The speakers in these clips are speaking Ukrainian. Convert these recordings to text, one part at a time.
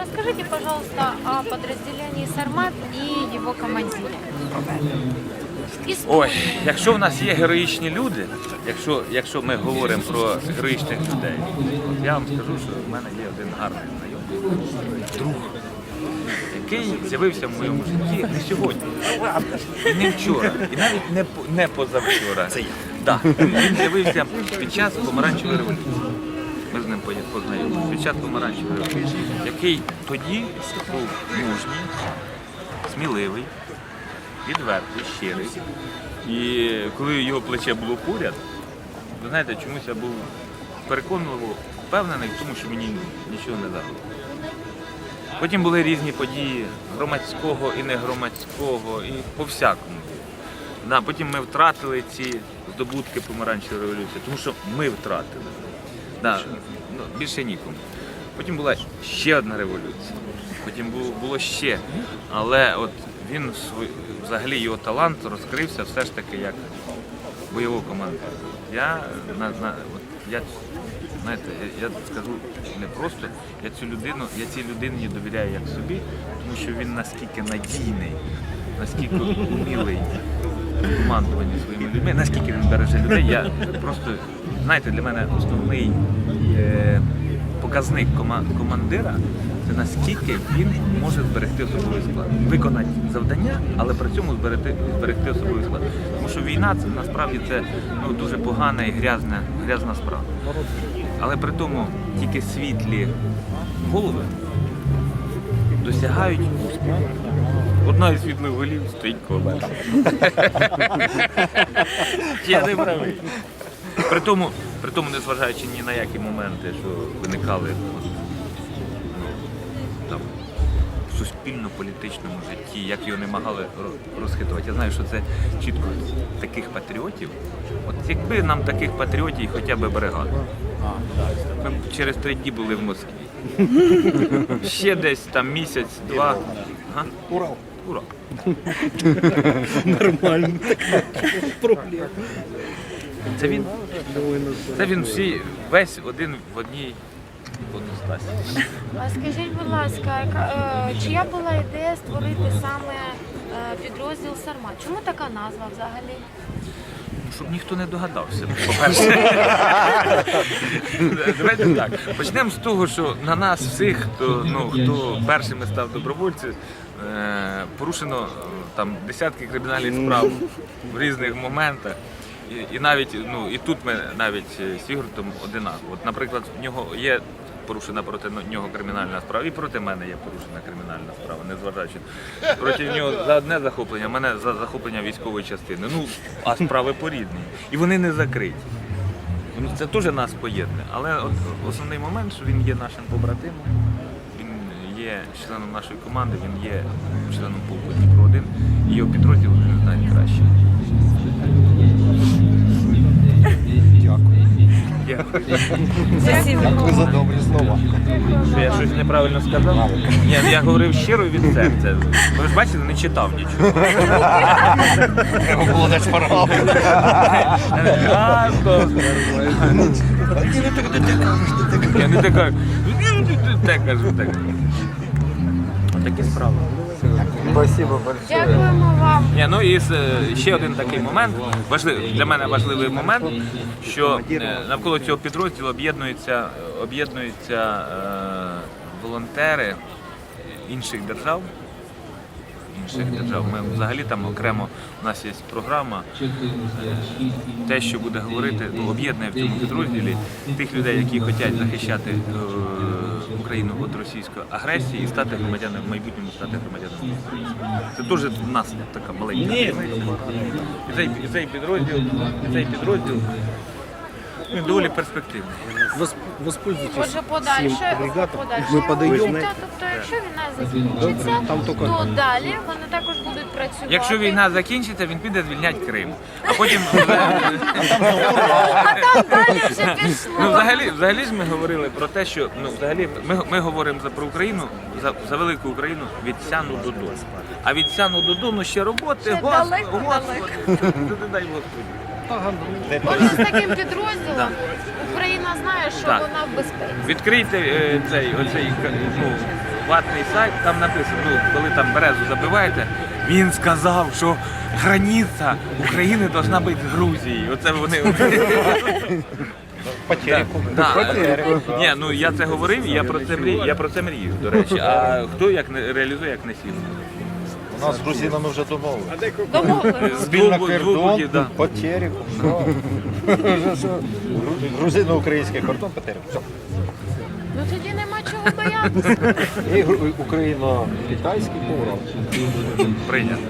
Расскажите, пожалуйста, о подразделении «Сармат» и его командире. Ой, якщо в нас є героїчні люди, якщо, якщо ми говоримо про героїчних людей, от я вам скажу, що в мене є один гарний знайомий, друг, який з'явився в моєму житті не сьогодні, і не вчора, і навіть не, не позавчора. Це я. Да. Він з'явився під час помаранчевої революції. Під час помаранчевої революції, який тоді був мужній, сміливий, відвертий, щирий. І коли його плече було поряд, ви знаєте, чомусь я був переконливо впевнений в тому, що мені нічого не дало. Потім були різні події громадського і негромадського, і по-всякому. Да, потім ми втратили ці здобутки помаранчевої революції, тому що ми втратили. Да, ну, більше нікому. Потім була ще одна революція. Потім було, було ще. Але от він взагалі його талант розкрився все ж таки як бойового командира. Я на, на от я знаєте, я, я скажу не просто, я цю людину, я цій людині довіряю як собі, тому що він наскільки надійний, наскільки умілий в командуванні своїми людьми, наскільки він береже людей. Я просто знаєте, для мене основний е, показник кома- командира це наскільки він може зберегти особовий склад, виконати завдання, але при цьому зберегти, зберегти особовий склад. Тому що війна це насправді це ну, дуже погана і грязна, грязна справа. Але при тому тільки світлі голови досягають успіху. Одна із світлих голів стоїть коло. Я не правий. При тому, при тому, незважаючи ні на які моменти, що виникали ну, там, в суспільно-політичному житті, як його не могли розхитувати. Я знаю, що це чітко таких патріотів. От якби нам таких патріотів хоча б бригада. Ми б через три дні були в Москві. Ще десь там місяць, два. Ага. Урал. Ура. Нормально. Проблема. Це він. Це він всі, весь один в одній одностасі. А скажіть, будь ласка, яка- е, чия була ідея створити саме е, підрозділ «Сармат»? Чому така назва взагалі? Щоб ніхто не догадався. По-перше, давайте так. Почнемо з того, що на нас всіх, хто ну хто першими став добровольцем, порушено е, там десятки кримінальних справ в різних моментах. І, і навіть ну і тут ми навіть е, з Ігортом одинаково. От, наприклад, в нього є порушена проти нього кримінальна справа, і проти мене є порушена кримінальна справа, незважаючи. Проти нього за одне захоплення, мене за захоплення військової частини. Ну, а справи порідні. І вони не закриті. Це теж нас поєднує. Але от основний момент, що він є нашим побратимом, він є членом нашої команди, він є членом полку Дніпро 1 і його підрозділ вже знають краще. Дякую за добрі слова. Що я щось неправильно сказав? Ні, я говорив щиро і від серця. Ви ж бачите, не читав нічого. Треба було дати шпаргал. А, Я не така. Так кажу, так. Такі справи. Спасибо большое. Дякуємо вам. Ні, ну і ще один такий момент, важливий, для мене важливий момент, що е, навколо цього підрозділу об'єднуються, об'єднуються е, волонтери інших держав. Інших держав. Ми взагалі там окремо у нас є програма. Те, що буде говорити, ну, об'єднує в цьому підрозділі тих людей, які хочуть захищати е, Україну від російської агресії і стати громадянами в майбутньому стати громадянами Це теж в нас така маленька. І цей, і цей підрозділ, і цей підрозділ доволі перспективний. Восп- Воспользуйтесь Отже, подальше, всім агрегатом. подальше Ми подаємо. тобто, якщо війна закінчиться, Там тільки- то далі вони також будуть працювати. Якщо війна закінчиться, він піде звільняти Крим. А потім а там далі вже пішло. ну, взагалі, взагалі ж ми говорили про те, що ну взагалі ми, ми говоримо за про Україну, за, за велику Україну від сяну до дому. А від сяну до дому ще роботи, Ще господи, господи, дай Господи. Отже, з таким підрозділом Україна знає, що Так. вона в безпеці. Відкрийте е, цей оцей ну, ватний сайт, там написано, ну, коли там березу забиваєте, він сказав, що границя України повинна бути з Грузією. Оце вони. По телеку. Да. Ні, ну я це говорив, і я про це мрію, я про це мрію, до речі. А хто як не реалізує, як не сім? У нас з грузинами вже домовили. Домовились. Спільно кордон да. по тереку. все. Вже що? Гру- Грузино-український кордон по тереку. Все. Ну тоді нема чого боятися. І україно-китайський поворот. Прийнято.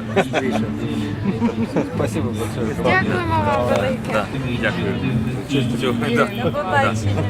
Спасибо большое. Дякуємо вам велике. Дякую. Да. До побачення.